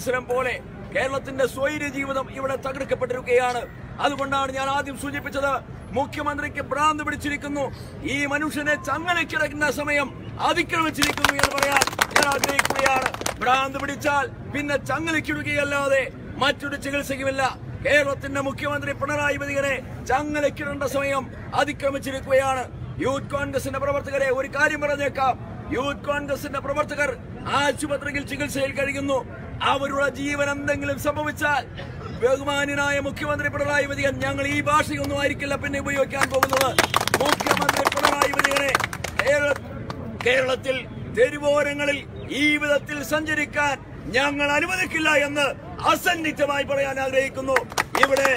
മത്സരം പോലെ കേരളത്തിന്റെ സ്വൈര്യ ജീവിതം ഇവിടെ തകർക്കപ്പെട്ടിരിക്കുകയാണ്. അതുകൊണ്ടാണ് ഞാൻ ആദ്യം സൂചിപ്പിച്ചത് മുഖ്യമന്ത്രിക്ക് ഭ്രാന്ത് പിടിച്ചിരിക്കുന്നു. ഈ മനുഷ്യനെ ചങ്ങലക്കിടക്കുന്ന സമയം അതിക്രമിച്ചിരിക്കുന്നു എന്ന് പറയാൻ ഞാൻ ആഗ്രഹിക്കുകയാണ്. ഭ്രാന്ത് പിടിച്ചാൽ പിന്നെ ചങ്ങലക്കിടുകയല്ലാതെ മറ്റൊരു ചികിത്സയുമില്ല. കേരളത്തിന്റെ മുഖ്യമന്ത്രി പിണറായി വിജയനെ ചങ്ങലക്കിടേണ്ട സമയം അതിക്രമിച്ചിരിക്കുകയാണ്. യൂത്ത് കോൺഗ്രസിന്റെ പ്രവർത്തകരെ ഒരു കാര്യം പറഞ്ഞേക്കാം. യൂത്ത് കോൺഗ്രസിന്റെ പ്രവർത്തകർ ആശുപത്രിയിൽ ചികിത്സയിൽ കഴിയുന്നു. അവരുടെ ജീവൻ എന്തെങ്കിലും സംഭവിച്ചാൽ ബഹുമാനായ മുഖ്യമന്ത്രി പിണറായി വിജയൻ ഞങ്ങൾ ഈ ഭാഷയൊന്നും ആയിരിക്കില്ല പിന്നെ ഉപയോഗിക്കാൻ പോകുന്നത്. മുഖ്യമന്ത്രി പിണറായി വിജയനെ കേരള കേരളത്തിൽ തെരുവോരങ്ങളിൽ ഈ വിധത്തിൽ സഞ്ചരിക്കാൻ ഞങ്ങൾ അനുവദിക്കില്ല എന്ന് അസന്നിഗ്ധമായി പറയാൻ ആഗ്രഹിക്കുന്നു. ഇവിടെ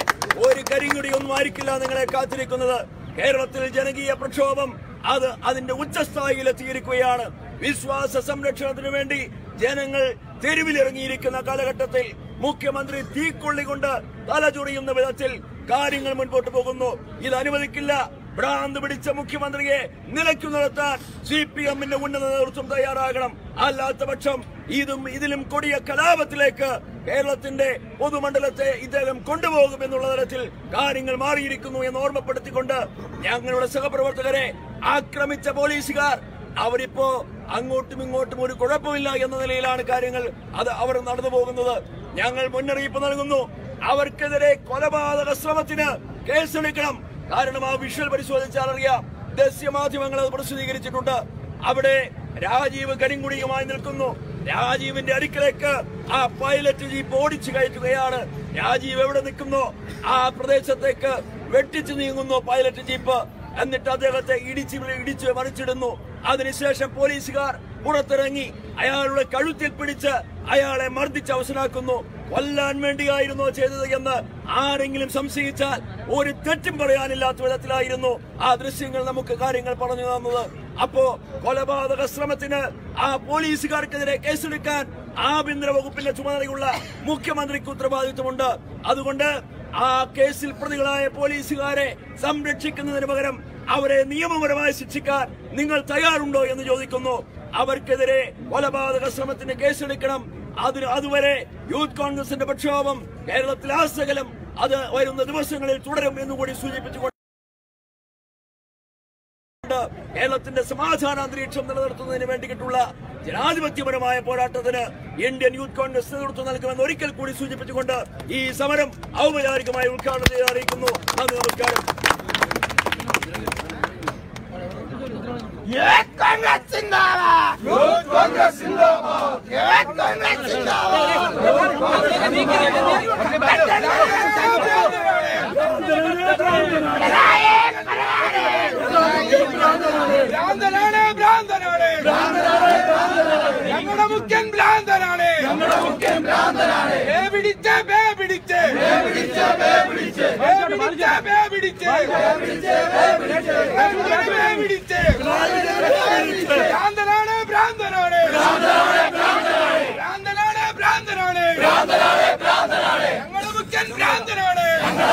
ഒരു കരിങ്കുടിയൊന്നും ആയിരിക്കില്ല നിങ്ങളെ കാത്തിരിക്കുന്നത്. കേരളത്തിൽ ജനകീയ പ്രക്ഷോഭം അത് അതിന്റെ ഉച്ചസ്ഥായിയിൽ എത്തിയിരിക്കുകയാണ് വിശ്വാസ സംരക്ഷണത്തിനു വേണ്ടി ജനങ്ങൾ തെരുവിലിറങ്ങിയിരിക്കുന്ന കാലഘട്ടത്തിൽ മുഖ്യമന്ത്രി തീക്കൊള്ളി കൊണ്ട് തലചൊറിയുന്ന വിധത്തിൽ കാര്യങ്ങൾ മുൻപോട്ട് പോകുന്നു. ഇത് അനുവദിക്കില്ല. ഭ്രാന്ത് പിടിച്ച മുഖ്യമന്ത്രിയെ നിലയ്ക്കു നിർത്താൻ സി പി എമ്മിന്റെ ഉന്നത നേതൃത്വം തയ്യാറാകണം. അല്ലാത്ത പക്ഷം ഇതും ഇതിലും കൊടിയ കലാപത്തിലേക്ക് കേരളത്തിന്റെ പൊതുമണ്ഡലത്തെ ഇദ്ദേഹം കൊണ്ടുപോകും എന്നുള്ള തരത്തിൽ കാര്യങ്ങൾ മാറിയിരിക്കുന്നു എന്ന് ഓർമ്മപ്പെടുത്തിക്കൊണ്ട് ഞങ്ങളുടെ സഹപ്രവർത്തകരെ ആക്രമിച്ച പോലീസുകാർ അവരിപ്പോ അങ്ങോട്ടും ഇങ്ങോട്ടും ഒരു കുഴപ്പമില്ല എന്ന നിലയിലാണ് കാര്യങ്ങൾ. അത് അവർ നടന്നു പോകുന്നത്. ഞങ്ങൾ മുന്നറിയിപ്പ് നൽകുന്നു. അവർക്കെതിരെ കൊലപാതക ശ്രമത്തിന് കേസെടുക്കണം കാരണം ആ വിഷ്വൽ പരിശോധിച്ചാൽ അറിയാം. ദൃശ്യമാധ്യമങ്ങൾ അത് പ്രസിദ്ധീകരിച്ചിട്ടുണ്ട്. അവിടെ രാജീവ് കരിങ്കുടിയുമായി നിൽക്കുന്നു. രാജീവിന്റെ അടുക്കലേക്ക് ആ പൈലറ്റ് ജീപ്പ് ഓടിച്ചു കയറ്റുകയാണ്. രാജീവ് എവിടെ നിൽക്കുന്നു? ആ പ്രദേശത്തേക്ക് വെട്ടിച്ചു നീങ്ങുന്നു പൈലറ്റ് ജീപ്പ്. എന്നിട്ട് അദ്ദേഹത്തെ ഇടിച്ചു ഇടിച്ചു മറിച്ചിടുന്നു. അതിനുശേഷം പോലീസുകാർ പുറത്തിറങ്ങി അയാളുടെ കഴുത്തിൽ പിടിച്ച് അയാളെ മർദ്ദിച്ച് അവസരാക്കുന്നു കൊല്ലാൻ വേണ്ടിയായിരുന്നോ ചെയ്തത് എന്ന് ആരെങ്കിലും സംശയിച്ചാൽ ഒരു തെറ്റും പറയാനില്ലാത്ത വിധത്തിലായിരുന്നു ആ ദൃശ്യങ്ങൾ നമുക്ക് കാര്യങ്ങൾ പറഞ്ഞു തന്നത്. അപ്പോ കൊലപാതക ശ്രമത്തിന് ആ പോലീസുകാർക്കെതിരെ കേസെടുക്കാൻ ആഭ്യന്തര വകുപ്പിന്റെ ചുമതലയുള്ള മുഖ്യമന്ത്രിക്ക് ഉത്തരവാദിത്വമുണ്ട്. അതുകൊണ്ട് ആ കേസിൽ പ്രതികളായ പോലീസുകാരെ സംരക്ഷിക്കുന്നതിന് പകരം അവരെ നിയമപരമായി ശിക്ഷിക്കാൻ നിങ്ങൾ തയ്യാറുണ്ടോ എന്ന് ചോദിക്കുന്നു. അവർക്കെതിരെ കൊലപാതക ശ്രമത്തിന് കേസെടുക്കണം. അതിന് അതുവരെ യൂത്ത് കോൺഗ്രസിന്റെ പ്രക്ഷോഭം കേരളത്തിൽ ആസകലം അത് വരുന്ന ദിവസങ്ങളിൽ തുടരും എന്നുകൂടി സൂചിപ്പിച്ചുകൊണ്ട് കേരളത്തിന്റെ സമാധാന അന്തരീക്ഷം നിലനിർത്തുന്നതിന് വേണ്ടിയിട്ടുള്ള ജനാധിപത്യപരമായ പോരാട്ടത്തിന് ഇന്ത്യൻ യൂത്ത് കോൺഗ്രസ് നേതൃത്വം നൽകുമെന്ന് ഒരിക്കൽ കൂടി സൂചിപ്പിച്ചുകൊണ്ട് ഈ സമരം ഔപചാരികമായി ഉദ്ഘാടനം ചെയ്ത് അറിയിക്കുന്നു. നന്ദി നമസ്കാരം. ഭ്രാന്തനാണ് ഭ്രാന്തനാണ് ഞങ്ങളുടെ മുഖ്യൻ ഭ്രാന്തനാണ് ഞങ്ങളുടെ മുഖ്യൻ ഭ്രാന്തനാണ് பிராந்தனானே பிராந்தனானே பிராந்தனானே பிராந்தனானே முக்கியன் பிராந்தனானே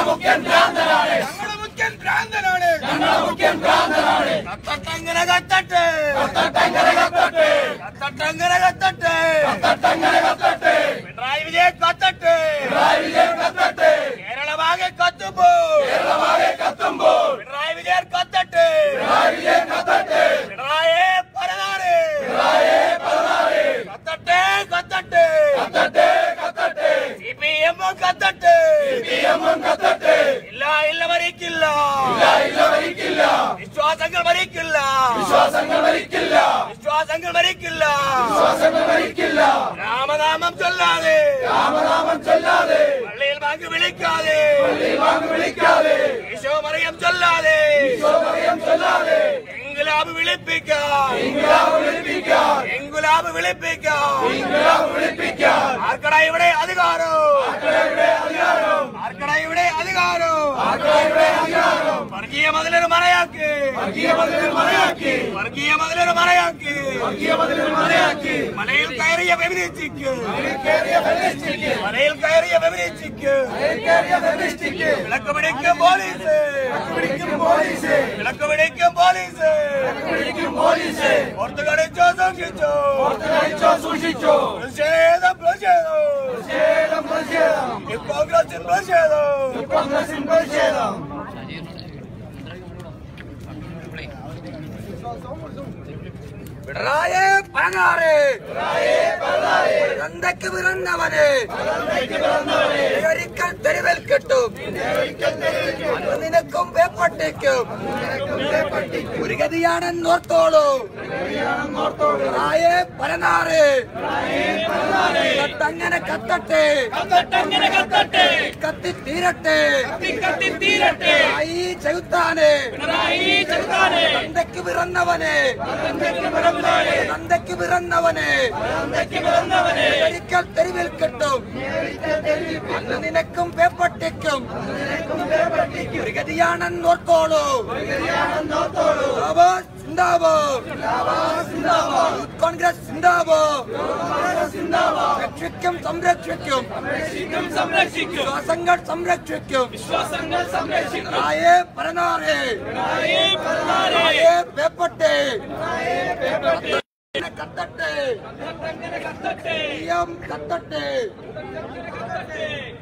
முக்கியன் பிராந்தனானே முக்கியன் பிராந்தனானே முக்கியன் பிராந்தனானே கத்தட்டங்கன கத்தட்டு கத்தட்டங்கன கத்தட்டு கத்தட்டங்கன கத்தட்டு கத்தட்டங்கன கத்தட்டு பினராயி விஜய் கத்தட்டு. വിശ്വാസങ്ങൾ മരിക്കില്ല. വിശ്വാസങ്ങൾ മരിക്കില്ല. വിശ്വാസങ്ങൾ മരിക്കില്ല. രാമനാമം ചൊല്ലാതെ. രാമനാമം ചൊല്ലാതെ. പള്ളിയിൽ വാങ്ങി വിളിക്കാതെ. പള്ളിയിൽ വാങ്ങി വിളിക്കാതെ. ഈശോ മറിയം ചൊല്ലാതെ. ഈശോ മറിയം ചൊല്ലാതെ. ഇൻകുലാബ് വിളിപ്പിക്കാം ഇൻകുലാബ് വിളിപ്പിക്കാം ഇൻകുലാബ് വിളിപ്പിക്കാം ഇൻകുലാബ് ആർക്കട ഇവിടെ അധികാരം. ആർക്കട ഇവിടെ അധികാരോ. ആർക്കട ഇവിടെ അധികാരം. ആർക്കട ഇവിടെ അധികാരോ. വർഗീയ മതിലൊരു മറയാക്കി വർഗീയ മതിലൊരു മറയാക്കി. വർഗീയ മതിലൊരു മറയാക്കി. വർഗീയ മതിലൊരു മറയാക്കി മലയിൽ കയറിയ ഫെമിനിസ്റ്റിക്ക്. മലയിൽ കയറിയ ഫെമിനിസ്റ്റിക്ക്. വിളക്ക് പിടിക്കും പോലീസ്. പോലീസ്. വിളക്ക് പിടിക്കും പോലീസ്. പോലീസ്. ഓർത്ത് കടിച്ചോ സൂക്ഷിച്ചോ. ഓർത്ത് കടിച്ചോ സൂക്ഷിച്ചോ. പ്രതിഷേധം പ്രതിഷേധം. പ്രതിഷേധം പ്രതിഷേധം. കോൺഗ്രസിൻ പ്രതിഷേധം. കോൺഗ്രസിൻ പ്രതിഷേധം. പിണറായെ പണങ്ങാറ് തന്തയ്ക്ക് പിറന്നവന്. ഒരിക്കൽ തെരുവിൽ കിട്ടും. നിനക്കും വേപ്പട്ടിക്കും ഒരു ഗതിയാണെന്നോർത്തോളൂ. പിണറായെ പരനാറ് കത്തങ്ങനെ കത്തട്ടെ. കത്തി തീരട്ടെ. പിണറായി ചെകുത്താന്. തന്തയ്ക്ക് പിറന്നവന്. തന്തയ്ക്ക് പിറന്നവന്. ഒരിക്കൽ തെരുവിൽ കിട്ടും. അന്ന് നിനക്കും വേപ്പട്ടിക്കും ഒരു ഗതിയാണെന്നോർത്തോളൂ സിന്ദാബോ കോൺഗ്രസ് രക്ഷിക്കും സംരക്ഷിക്കും. വിശ്വാസങ്ങൾ സംരക്ഷിക്കും. റായേ പരനാറേ റായേ പേപ്പട്ടെ കത്തട്ടെ. കത്തട്ടെ കത്തട്ടെ.